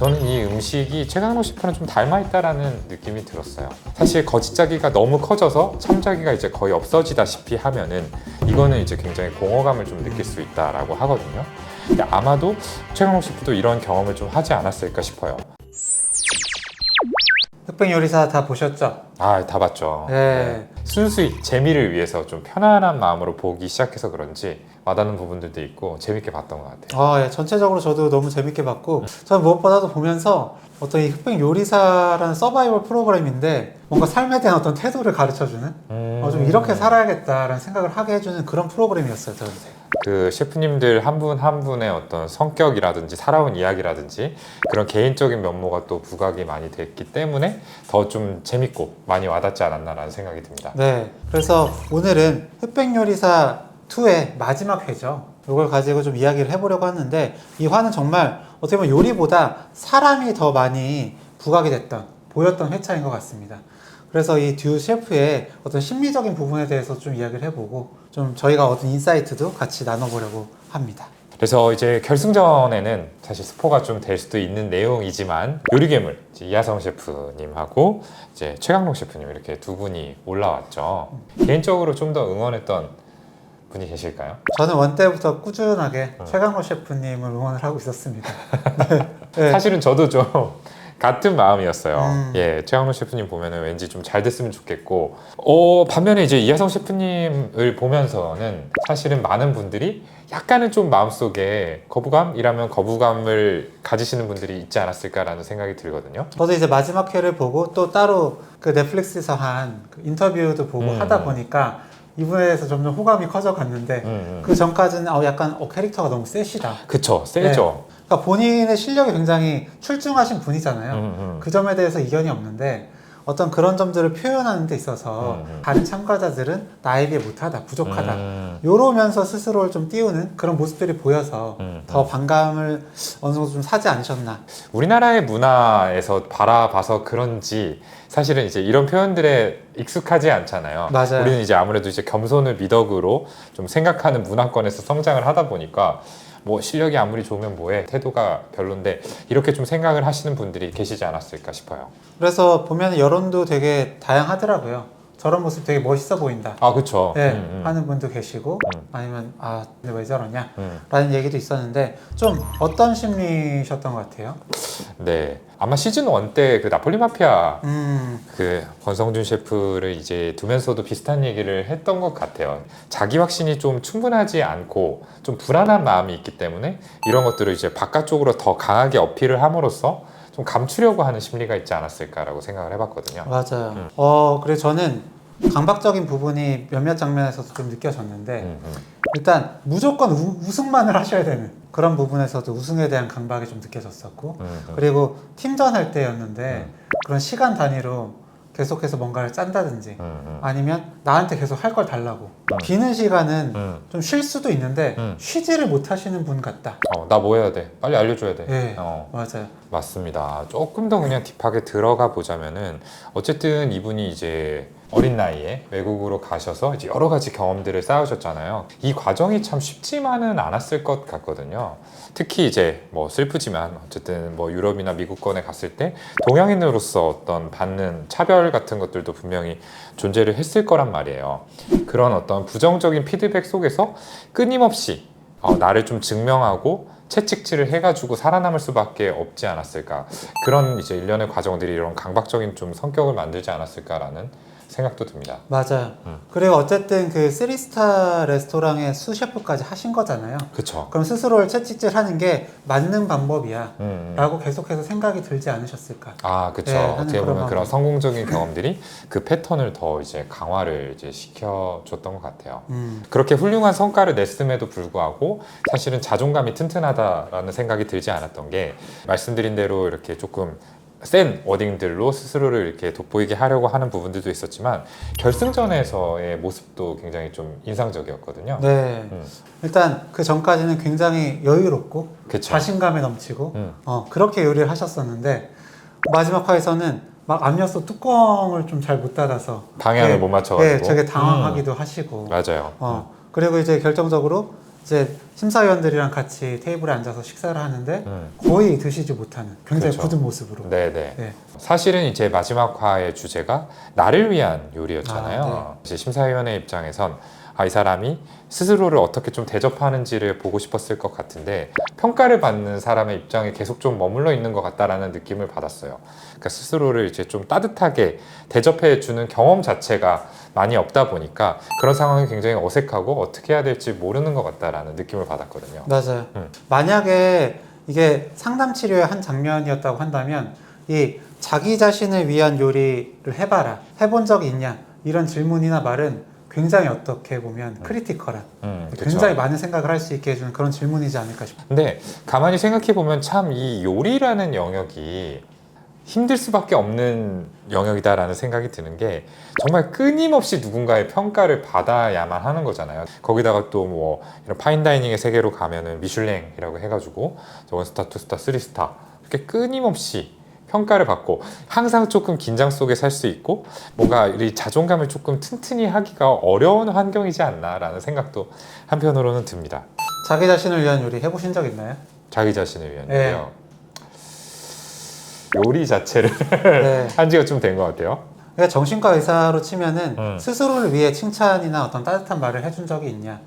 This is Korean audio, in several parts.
저는 이 음식이 최강록 셰프는 좀 닮아있다라는 느낌이 들었어요. 사실 거짓자기가 너무 커져서 참자기가 이제 거의 없어지다시피 하면은 이거는 이제 굉장히 공허감을 좀 느낄 수 있다라고 하거든요. 근데 아마도 최강록 셰프도 이런 경험을 좀 하지 않았을까 싶어요. 흑백 요리사 다 보셨죠? 아, 다 봤죠. 네. 순수히 재미를 위해서 좀 편안한 마음으로 보기 시작해서 그런지 와닿는 부분들도 있고 재밌게 봤던 것 같아요. 아, 예, 전체적으로 저도 너무 재밌게 봤고 저는 무엇보다도 보면서 어떤 이 흑백 요리사라는 서바이벌 프로그램인데 뭔가 삶에 대한 어떤 태도를 가르쳐주는 음. 어, 좀 이렇게 살아야겠다라는 생각을 하게 해주는 그런 프로그램이었어요 저는 그 셰프님들 한분한 분의 어떤 성격이라든지 살아온 이야기라든지 그런 개인적인 면모가 또 부각이 많이 됐기 때문에 더 좀 재밌고 많이 와닿지 않았나라는 생각이 듭니다. 네 그래서 오늘은 흑백 요리사 2의 마지막 회죠 이걸 가지고 좀 이야기를 해보려고 하는데 이 화는 정말 어떻게 보면 요리보다 사람이 더 많이 부각이 됐던 보였던 회차인 것 같습니다. 그래서 이 듀 셰프의 어떤 심리적인 부분에 대해서 좀 이야기를 해보고 좀 저희가 얻은 인사이트도 같이 나눠보려고 합니다. 그래서 이제 결승전에는 사실 스포가 좀 될 수도 있는 내용이지만 요리괴물 이하성 셰프님하고 이제 최강록 셰프님 이렇게 두 분이 올라왔죠. 개인적으로 좀 더 응원했던 분이 계실까요? 저는 원 때부터 꾸준하게 어. 최강호 셰프님을 응원을 하고 있었습니다. 네. 사실은 저도 좀 같은 마음이었어요. 음. 예, 최강록 셰프님 보면은 왠지 좀 잘 됐으면 좋겠고, 어 반면에 이제 이하성 셰프님을 보면서는 사실은 많은 분들이 약간은 좀 마음속에 거부감이라면 거부감을 가지시는 분들이 있지 않았을까라는 생각이 들거든요. 저도 이제 마지막 회를 보고 또 따로 그 넷플릭스에서 한 그 인터뷰도 보고 음. 하다 보니까 이분에 대해서 점점 호감이 커져 갔는데 음, 음. 그 전까지는 어, 약간 어, 캐릭터가 너무 세시다. 그쵸, 세죠. 그러니까 본인의 실력이 굉장히 출중하신 분이잖아요. 음, 음. 그 점에 대해서 이견이 없는데 어떤 그런 점들을 표현하는 데 있어서 음, 음. 다른 참가자들은 나에 비해 못하다, 부족하다. 음, 요러면서 스스로를 좀 띄우는 그런 모습들이 보여서 음, 더 음. 반감을 어느 정도 좀 사지 않으셨나. 우리나라의 문화에서 바라봐서 그런지 사실은 이제 이런 표현들에 익숙하지 않잖아요. 맞아요. 우리는 이제 아무래도 이제 겸손을 미덕으로 좀 생각하는 문화권에서 성장을 하다 보니까 뭐 실력이 아무리 좋으면 뭐해 태도가 별론데 이렇게 좀 생각을 하시는 분들이 계시지 않았을까 싶어요. 그래서 보면 여론도 되게 다양하더라고요. 저런 모습 되게 멋있어 보인다. 아 그렇죠. 네, 음, 음. 하는 분도 계시고 음. 아니면 아 근데 왜 저러냐 음. 라는 얘기도 있었는데 좀 어떤 심리셨던 것 같아요? 네. 아마 시즌 1 때 그 나폴리 마피아 음 그 권성준 셰프를 이제 두면서도 비슷한 얘기를 했던 것 같아요. 자기 확신이 좀 충분하지 않고 좀 불안한 마음이 있기 때문에 이런 것들을 이제 바깥쪽으로 더 강하게 어필을 함으로써 좀 감추려고 하는 심리가 있지 않았을까라고 생각을 해봤거든요. 맞아요. 음. 어 그래 저는 강박적인 부분이 몇몇 장면에서도 좀 느껴졌는데 음, 음. 일단 무조건 우, 우승만을 하셔야 되는 그런 부분에서도 우승에 대한 강박이 좀 느껴졌었고 음, 음. 그리고 팀전 할 때였는데 그런 시간 단위로 계속해서 뭔가를 짠다든지. 아니면 나한테 계속 할 걸 달라고 음. 비는 시간은 음. 좀 쉴 수도 있는데 음. 쉬지를 못하시는 분 같다. 어, 나 뭐 해야 돼? 빨리 알려줘야 돼. 네. 어, 맞아요. 맞습니다. 조금 더 그냥 딥하게 들어가 보자면은 어쨌든 이분이 이제 어린 나이에 외국으로 가셔서 이제 여러 가지 경험들을 쌓으셨잖아요. 이 과정이 참 쉽지만은 않았을 것 같거든요. 특히 이제 뭐 슬프지만 어쨌든 뭐 유럽이나 미국권에 갔을 때 동양인으로서 어떤 받는 차별 같은 것들도 분명히 존재를 했을 거란 말이에요. 그런 어떤 부정적인 피드백 속에서 끊임없이 어, 나를 좀 증명하고 채찍질을 해가지고 살아남을 수밖에 없지 않았을까 그런 이제 일련의 과정들이 이런 강박적인 좀 성격을 만들지 않았을까라는 생각도 듭니다. 맞아요. 음. 그리고 어쨌든 그 쓰리스타 레스토랑의 수셰프까지 하신 거잖아요. 그쵸? 그럼 스스로를 채찍질 하는 게 맞는 방법이야. 음, 음. 라고 계속해서 생각이 들지 않으셨을까. 아, 그쵸. 네, 하는 어떻게 그런 보면 그런 마음. 성공적인 경험들이 그 패턴을 더 이제 강화를 이제 시켜줬던 것 같아요. 음, 그렇게 훌륭한 성과를 냈음에도 불구하고 사실은 자존감이 튼튼하다라는 생각이 들지 않았던 게 말씀드린 대로 이렇게 조금 센 워딩들로 스스로를 이렇게 돋보이게 하려고 하는 부분들도 있었지만 결승전에서의 모습도 굉장히 좀 인상적이었거든요. 네. 음. 일단 그 전까지는 굉장히 여유롭고 그쵸. 자신감에 넘치고 음. 어, 그렇게 요리를 하셨었는데 마지막 화에서는 막 압력솥 뚜껑을 좀 잘 못 닫아서 방향을 네, 못 맞춰가지고. 네, 되게 당황하기도 하시고 음. 맞아요. 어, 그리고 이제 결정적으로 이제 심사위원들이랑 같이 테이블에 앉아서 식사를 하는데 음. 거의 드시지 못하는 굉장히 그렇죠. 굳은 모습으로. 네네. 네. 사실은 이제 마지막 화의 주제가 나를 위한 요리였잖아요. 아, 이제 심사위원의 입장에선 아, 이 사람이 스스로를 어떻게 좀 대접하는지를 보고 싶었을 것 같은데 평가를 받는 사람의 입장에 계속 좀 머물러 있는 것 같다라는 느낌을 받았어요. 그러니까 스스로를 이제 좀 따뜻하게 대접해 주는 경험 자체가 많이 없다 보니까 그런 상황이 굉장히 어색하고 어떻게 해야 될지 모르는 것 같다라는 느낌을 받았거든요. 맞아요. 음. 만약에 이게 상담 치료의 한 장면이었다고 한다면 이 자기 자신을 위한 요리를 해봐라. 해본 적이 있냐? 이런 질문이나 말은 굉장히 어떻게 보면 크리티컬한 음. 굉장히 많은 생각을 할 수 있게 해주는 그런 질문이지 않을까 싶어요. 근데 가만히 생각해 보면 참 이 요리라는 영역이 힘들 수밖에 없는 영역이다라는 생각이 드는 게 정말 끊임없이 누군가의 평가를 받아야만 하는 거잖아요. 거기다가 또 뭐 이런 파인다이닝의 세계로 가면은 미슐랭이라고 해가지고 저건 스타, 투스타, 쓰리스타 이렇게 끊임없이 평가를 받고 항상 조금 긴장 속에 살 수 있고 뭔가 이 자존감을 조금 튼튼히 하기가 어려운 환경이지 않나라는 생각도 한편으로는 듭니다. 자기 자신을 위한 요리 해보신 적 있나요? 자기 자신을 위한 네. 요리요. 요리 자체를 네. 한 지가 좀 된 것 같아요. 그러니까 정신과 의사로 치면은 음. 스스로를 위해 칭찬이나 어떤 따뜻한 말을 해준 적이 있냐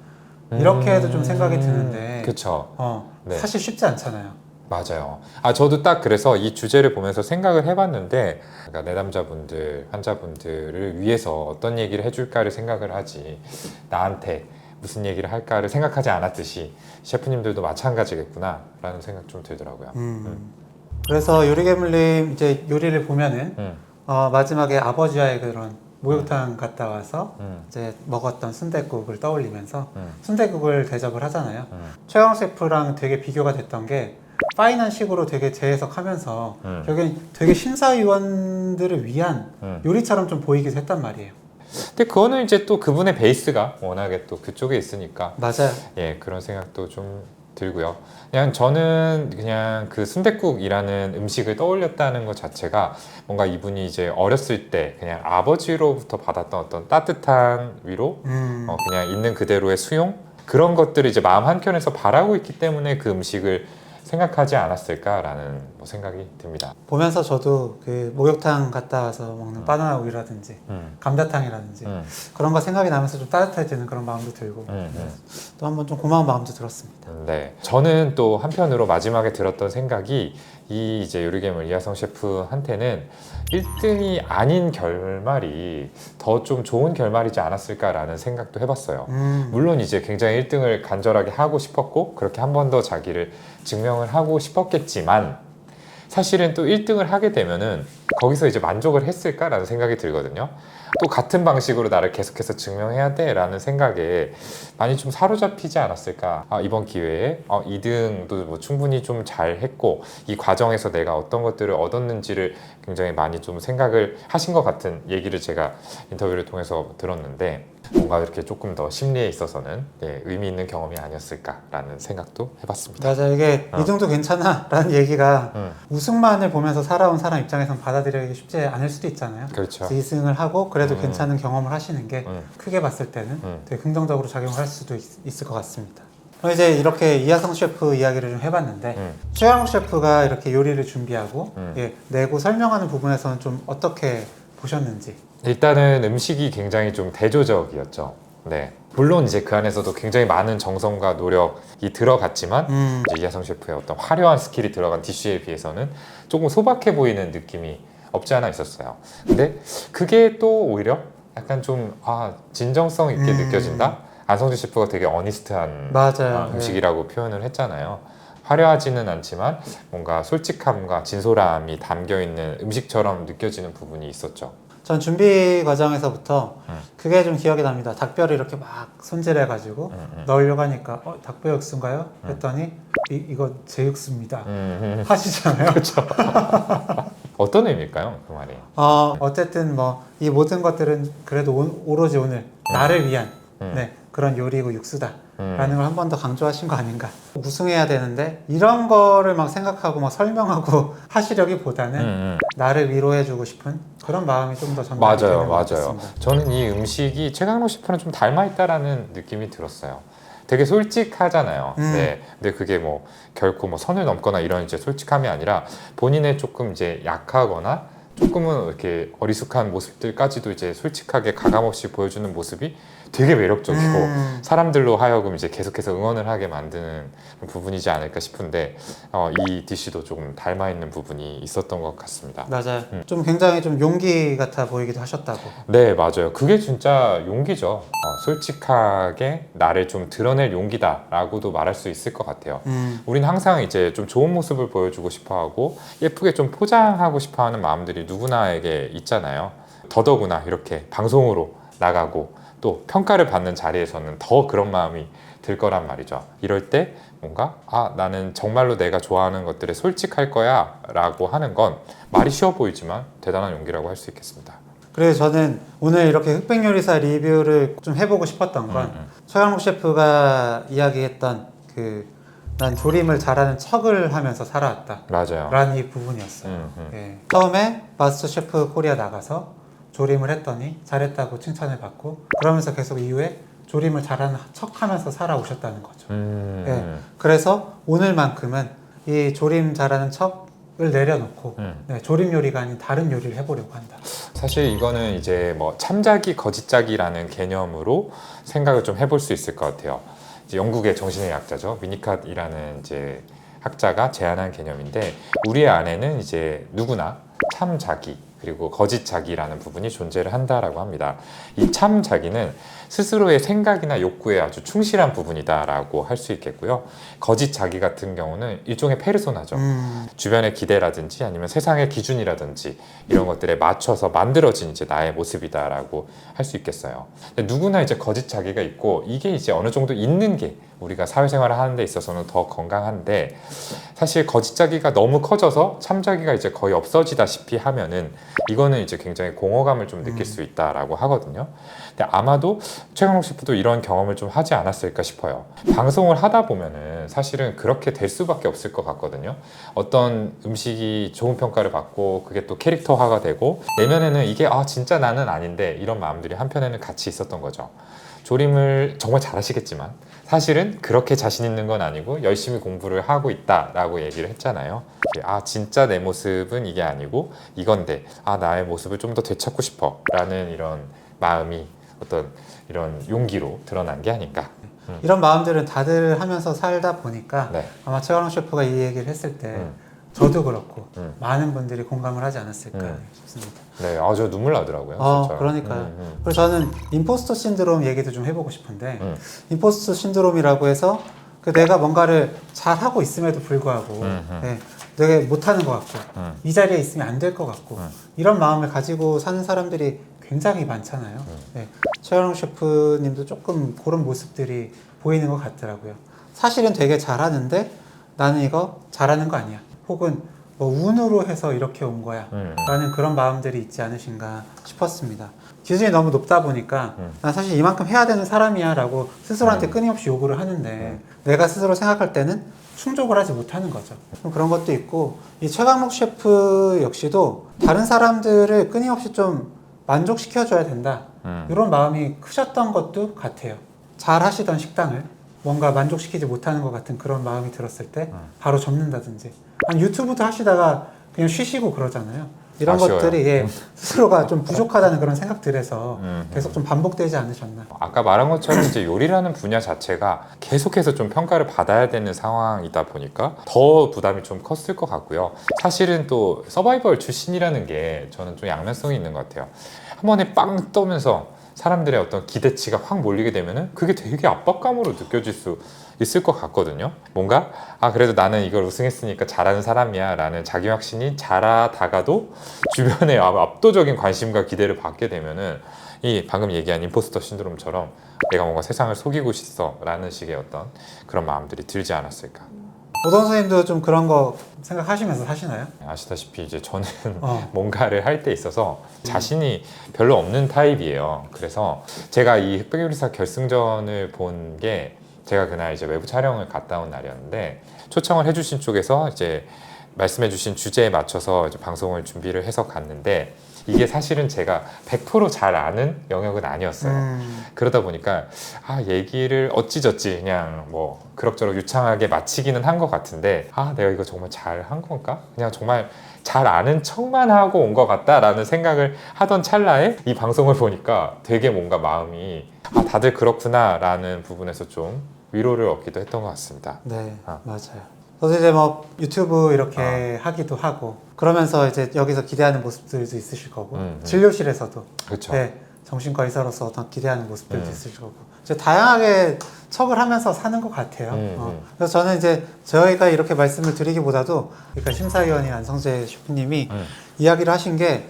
이렇게 해도 좀 생각이 드는데 그렇죠. 어, 네. 사실 쉽지 않잖아요. 맞아요. 아 저도 딱 그래서 이 주제를 보면서 생각을 해봤는데 그러니까 내담자분들, 환자분들을 위해서 어떤 얘기를 해줄까를 생각을 하지 나한테 무슨 얘기를 할까를 생각하지 않았듯이 셰프님들도 마찬가지겠구나라는 생각 좀 들더라고요. 음. 그래서 요리 괴물님 이제 요리를 보면은 음, 어, 마지막에 아버지와의 그런 목욕탕 갔다 와서 음, 이제 먹었던 순댓국을 떠올리면서 음, 순댓국을 대접을 하잖아요. 음, 최강 셰프랑 되게 비교가 됐던 게 파인한 식으로 되게 재해석하면서 음. 결국엔 되게 심사위원들을 위한 음. 요리처럼 좀 보이기도 했단 말이에요. 근데 그거는 이제 또 그분의 베이스가 워낙에 또 그쪽에 있으니까 맞아요. 예, 그런 생각도 좀 들고요. 그냥 저는 그냥 그 순댓국이라는 음식을 떠올렸다는 것 자체가 뭔가 이분이 이제 어렸을 때 그냥 아버지로부터 받았던 어떤 따뜻한 위로, 음. 어, 그냥 있는 그대로의 수용 그런 것들을 이제 마음 한켠에서 바라고 있기 때문에 그 음식을 생각하지 않았을까라는 뭐 생각이 듭니다. 보면서 저도 그 목욕탕 갔다 와서 먹는 음. 바나나 우유라든지 음, 감자탕이라든지 음, 그런 거 생각이 나면서 좀 따뜻해지는 그런 마음도 들고 음, 음. 또 한번 좀 고마운 마음도 들었습니다. 네. 저는 또 한편으로 마지막에 들었던 생각이 이 이제 요리괴물 이하성 셰프한테는 1등이 아닌 결말이 더 좀 좋은 결말이지 않았을까라는 생각도 해봤어요. 음. 물론 이제 굉장히 1등을 간절하게 하고 싶었고 그렇게 한 번 더 자기를 증명을 하고 싶었겠지만 사실은 또 1등을 하게 되면은 거기서 이제 만족을 했을까라는 생각이 들거든요. 또 같은 방식으로 나를 계속해서 증명해야 돼 라는 생각에 많이 좀 사로잡히지 않았을까. 아, 이번 기회에 어, 2등도 뭐 충분히 좀 잘 했고 이 과정에서 내가 어떤 것들을 얻었는지를 굉장히 많이 좀 생각을 하신 것 같은 얘기를 제가 인터뷰를 통해서 들었는데 뭔가 이렇게 조금 더 심리에 있어서는 네, 의미 있는 경험이 아니었을까라는 생각도 해봤습니다. 맞아 이게 어. 2등도 괜찮아라는 얘기가 음, 우승만을 보면서 살아온 사람 입장에선 받아들이기 쉽지 않을 수도 있잖아요. 그렇죠. 2승을 하고 그래 도 음. 괜찮은 경험을 하시는 게 음, 크게 봤을 때는 음. 되게 긍정적으로 작용을 할 수도 있, 을것 같습니다. 그럼 이제 이렇게 이하성 셰프 이야기를 좀 해봤는데 음. 최양욱 셰프가 이렇게 요리를 준비하고 음. 예, 내고 설명하는 부분에서는 좀 어떻게 보셨는지 일단은 음식이 굉장히 좀 대조적이었죠. 네. 물론 이제 그 안에서도 굉장히 많은 정성과 노력이 들어갔지만 음, 이제 이하성 셰프의 어떤 화려한 스킬이 들어간 디쉬에 비해서는 조금 소박해 보이는 느낌이 없지 않아 있었어요. 근데 그게 또 오히려 약간 좀 아, 진정성 있게 음. 느껴진다. 안성준 셰프가 되게 어니스트한 맞아요. 아, 음식이라고 표현을 했잖아요. 화려하지는 않지만 뭔가 솔직함과 진솔함이 담겨 있는 음식처럼 느껴지는 부분이 있었죠. 전 준비 과정에서부터 음. 그게 좀 기억이 납니다. 닭뼈를 이렇게 막 손질해가지고 음, 음. 넣으려고 하니까 어, 닭뼈 육수인가요? 음. 했더니 이, 이거 제 육수입니다. 음, 하시잖아요. 어떤 의미일까요, 그 말이? 어, 어쨌든 뭐 이 모든 것들은 그래도 오, 오로지 오늘 나를 위한 음. 네, 그런 요리고 육수다. 음. 라는 걸 한 번 더 강조하신 거 아닌가. 우승해야 되는데 이런 거를 막 생각하고 막 설명하고 하시려기보다는 음, 음. 나를 위로해주고 싶은 그런 마음이 좀 더 전달이 되는 맞아요, 것 맞아요. 같습니다. 저는 이 음식이 최강록 셰프랑 좀 닮아 있다라는 느낌이 들었어요. 되게 솔직하잖아요. 음. 네. 근데 그게 뭐 결코 뭐 선을 넘거나 이런 이제 솔직함이 아니라 본인의 조금 이제 약하거나 조금은 이렇게 어리숙한 모습들까지도 이제 솔직하게 가감없이 보여주는 모습이 되게 매력적이고 음. 사람들로 하여금 이제 계속해서 응원을 하게 만드는 부분이지 않을까 싶은데 어, 이 DC도 조금 닮아 있는 부분이 있었던 것 같습니다. 맞아요. 음. 좀 굉장히 좀 용기 같아 보이기도 하셨다고. 네, 맞아요. 그게 진짜 용기죠. 어, 솔직하게 나를 좀 드러낼 용기다라고도 말할 수 있을 것 같아요. 음. 우린 항상 이제 좀 좋은 모습을 보여주고 싶어 하고 예쁘게 좀 포장하고 싶어 하는 마음들이 누구나에게 있잖아요. 더더구나 이렇게 방송으로 나가고 또 평가를 받는 자리에서는 더 그런 마음이 들 거란 말이죠. 이럴 때 뭔가 아 나는 정말로 내가 좋아하는 것들에 솔직할 거야 라고 하는 건 말이 쉬워 보이지만 대단한 용기라고 할 수 있겠습니다. 그래서 저는 오늘 이렇게 흑백 요리사 리뷰를 좀 해보고 싶었던 건 음, 음. 최강록 셰프가 이야기했던 그 난 조림을 잘하는 척을 하면서 살아왔다. 맞아요. 라는 이 부분이었어요. 음, 음. 예. 처음에 마스터 셰프 코리아 나가서 조림을 했더니 잘했다고 칭찬을 받고 그러면서 계속 이후에 조림을 잘하는 척 하면서 살아오셨다는 거죠. 음, 예. 그래서 오늘만큼은 이 조림 잘하는 척을 내려놓고 음. 네, 조림 요리가 아닌 다른 요리를 해보려고 한다. 사실 이거는 이제 뭐 참자기 거짓자기라는 개념으로 생각을 좀 해볼 수 있을 것 같아요. 영국의 정신의 약자죠. 위니캇이라는 이제 학자가 제안한 개념인데 우리 안에는 이제 누구나 참 자기 그리고 거짓 자기라는 부분이 존재를 한다라고 합니다. 이 참 자기는 스스로의 생각이나 욕구에 아주 충실한 부분이다라고 할 수 있겠고요. 거짓 자기 같은 경우는 일종의 페르소나죠. 음, 주변의 기대라든지 아니면 세상의 기준이라든지 이런 것들에 맞춰서 만들어진 이제 나의 모습이다라고 할 수 있겠어요. 누구나 이제 거짓 자기가 있고 이게 이제 어느 정도 있는 게 우리가 사회생활을 하는 데 있어서는 더 건강한데 사실 거짓 자기가 너무 커져서 참 자기가 이제 거의 없어지다시피 하면은 이거는 이제 굉장히 공허감을 좀 느낄 음. 수 있다라고 하거든요. 근데 아마도 최강록 셰프도 이런 경험을 좀 하지 않았을까 싶어요. 방송을 하다 보면은 사실은 그렇게 될 수밖에 없을 것 같거든요. 어떤 음식이 좋은 평가를 받고 그게 또 캐릭터화가 되고 내면에는 이게 아 진짜 나는 아닌데 이런 마음들이 한편에는 같이 있었던 거죠. 조림을 정말 잘하시겠지만 사실은 그렇게 자신 있는 건 아니고 열심히 공부를 하고 있다라고 얘기를 했잖아요. 아 진짜 내 모습은 이게 아니고 이건데 아 나의 모습을 좀 더 되찾고 싶어라는 이런 마음이 어떤 이런 용기로 드러난 게 아닌가. 이런 마음들은 다들 하면서 살다 보니까 네. 아마 최강록 셰프가 이 얘기를 했을 때 음. 저도 그렇고 음. 많은 분들이 공감을 하지 않았을까 음. 싶습니다. 네, 아 저 눈물 나더라고요. 어, 진짜. 그러니까요. 음, 음. 그래서 저는 임포스터 신드롬 얘기도 좀 해보고 싶은데 음. 임포스터 신드롬이라고 해서 그 내가 뭔가를 잘 하고 있음에도 불구하고 음, 음. 네, 되게 못하는 것 같고 음. 이 자리에 있으면 안 될 것 같고 음. 이런 마음을 가지고 사는 사람들이 굉장히 많잖아요. 음. 네, 최현웅 셰프님도 조금 그런 모습들이 보이는 것 같더라고요. 사실은 되게 잘하는데 나는 이거 잘하는 거 아니야. 혹은 뭐 운으로 해서 이렇게 온 거야. 음. 라는 그런 마음들이 있지 않으신가 싶었습니다. 기준이 너무 높다 보니까 음. 난 사실 이만큼 해야 되는 사람이야 라고 스스로한테 음. 끊임없이 요구를 하는데 내가 스스로 생각할 때는 충족을 하지 못하는 거죠. 좀 그런 것도 있고 이 최강록 셰프 역시도 다른 사람들을 끊임없이 좀 만족시켜줘야 된다. 음. 이런 마음이 크셨던 것도 같아요. 잘 하시던 식당을 뭔가 만족시키지 못하는 것 같은 그런 마음이 들었을 때 음. 바로 접는다든지 아니 유튜브도 하시다가 그냥 쉬시고 그러잖아요. 이런 아쉬워요. 것들이 예, 스스로가 좀 부족하다는 그런 생각들에서 음. 계속 좀 반복되지 않으셨나. 아까 말한 것처럼 이제 요리라는 분야 자체가 계속해서 좀 평가를 받아야 되는 상황이다 보니까 더 부담이 좀 컸을 것 같고요. 사실은 또 서바이벌 출신이라는 게 저는 좀 양면성이 있는 것 같아요. 한 번에 빵 떠면서 사람들의 어떤 기대치가 확 몰리게 되면은 그게 되게 압박감으로 느껴질 수 있을 것 같거든요. 뭔가 아 그래도 나는 이걸 우승했으니까 잘하는 사람이야 라는 자기 확신이 자라다가도 주변의 압- 압도적인 관심과 기대를 받게 되면은 이 방금 얘기한 임포스터 신드롬처럼 내가 뭔가 세상을 속이고 있어 라는 식의 어떤 그런 마음들이 들지 않았을까. 오던 선생님도 좀 그런 거 생각하시면서 사시나요? 아시다시피 이제 저는 어. 뭔가를 할 때 있어서 자신이 별로 없는 타입이에요. 그래서 제가 이 흑백요리사 결승전을 본 게 제가 그날 이제 외부 촬영을 갔다 온 날이었는데 초청을 해주신 쪽에서 이제 말씀해주신 주제에 맞춰서 이제 방송을 준비를 해서 갔는데 이게 사실은 제가 100%잘 아는 영역은 아니었어요. 음, 그러다 보니까 아 얘기를 어찌저찌 그냥 뭐 그럭저럭 유창하게 마치기는 한 것 같은데 아 내가 이거 정말 잘 한 건가? 그냥 정말 잘 아는 척만 하고 온 것 같다라는 생각을 하던 찰나에 이 방송을 보니까 되게 뭔가 마음이 아 다들 그렇구나라는 부분에서 좀 위로를 얻기도 했던 것 같습니다. 네, 아. 맞아요. 저도 이제 뭐 유튜브 이렇게 하기도 하고 그러면서 이제 여기서 기대하는 모습들도 있으실 거고 음, 음. 진료실에서도 그렇죠. 네, 정신과 의사로서 어떤 기대하는 모습들도 음. 있으실 거고 이제 다양하게 척을 하면서 사는 것 같아요. 음, 어. 음. 그래서 저는 이제 저희가 이렇게 말씀을 드리기보다도 그러니까 심사위원인 안성재 셰프님이 음. 이야기를 하신 게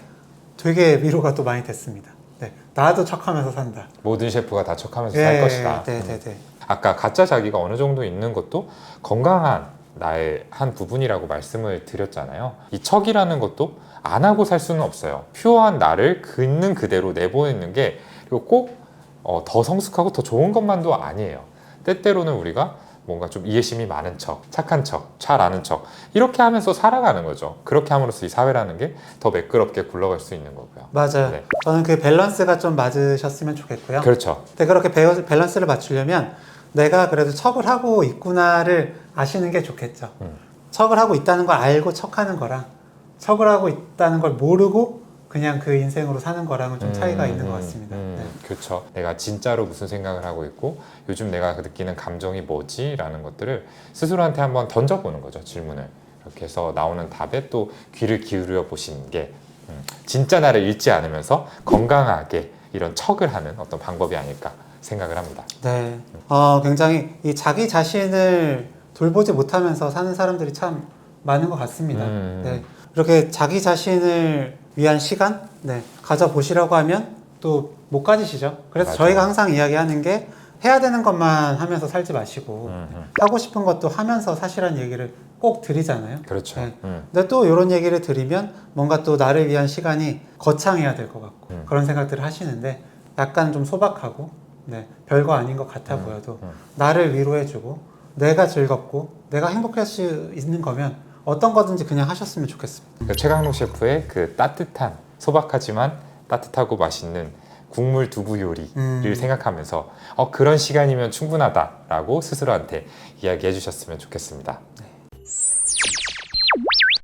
되게 위로가 또 많이 됐습니다. 네, 나도 척하면서 산다. 모든 셰프가 다 척하면서 살 것이다. 네, 음. 네, 네. 아까 가짜 자기가 어느 정도 있는 것도 건강한 나의 한 부분이라고 말씀을 드렸잖아요. 이 척이라는 것도 안 하고 살 수는 없어요. 퓨어한 나를 그 있는 그대로 내보내는 게 그리고 꼭더 성숙하고 더 좋은 것만도 아니에요. 때때로는 우리가 뭔가 좀 이해심이 많은 척, 착한 척, 잘 아는 척 이렇게 하면서 살아가는 거죠. 그렇게 함으로써 이 사회라는 게 더 매끄럽게 굴러갈 수 있는 거고요. 맞아요. 네. 저는 그 밸런스가 좀 맞으셨으면 좋겠고요. 그렇죠. 근데 그렇게 배- 밸런스를 맞추려면 내가 그래도 척을 하고 있구나를 아시는 게 좋겠죠. 음. 척을 하고 있다는 걸 알고 척하는 거랑 척을 하고 있다는 걸 모르고 그냥 그 인생으로 사는 거랑은 좀 차이가 음, 있는 것 음, 같습니다. 음, 네. 그렇죠. 내가 진짜로 무슨 생각을 하고 있고 요즘 내가 느끼는 감정이 뭐지라는 것들을 스스로한테 한번 던져보는 거죠 질문을 이렇게 해서 나오는 답에 또 귀를 기울여 보시는 게 음, 진짜 나를 잃지 않으면서 건강하게 이런 척을 하는 어떤 방법이 아닐까 생각을 합니다. 네. 어, 굉장히 이 자기 자신을 돌보지 못하면서 사는 사람들이 참 많은 것 같습니다. 음. 네. 이렇게 자기 자신을 위한 시간 네. 가져보시라고 하면 또 못 가지시죠. 그래서 맞아요. 저희가 항상 이야기하는 게 해야 되는 것만 하면서 살지 마시고 음, 음. 하고 싶은 것도 하면서 사시라는 얘기를 꼭 드리잖아요. 그렇죠. 네. 음, 근데 또 이런 얘기를 드리면 뭔가 또 나를 위한 시간이 거창해야 될 것 같고 음. 그런 생각들을 하시는데 약간 좀 소박하고 네, 별거 아닌 것 같아 음, 보여도 음. 나를 위로해주고 내가 즐겁고 내가 행복할 수 있는 거면 어떤 거든지 그냥 하셨으면 좋겠습니다. 그 최강록 셰프의 그 따뜻한 소박하지만 따뜻하고 맛있는 국물 두부 요리를 음. 생각하면서 어, 그런 시간이면 충분하다라고 스스로한테 이야기해 주셨으면 좋겠습니다. 네.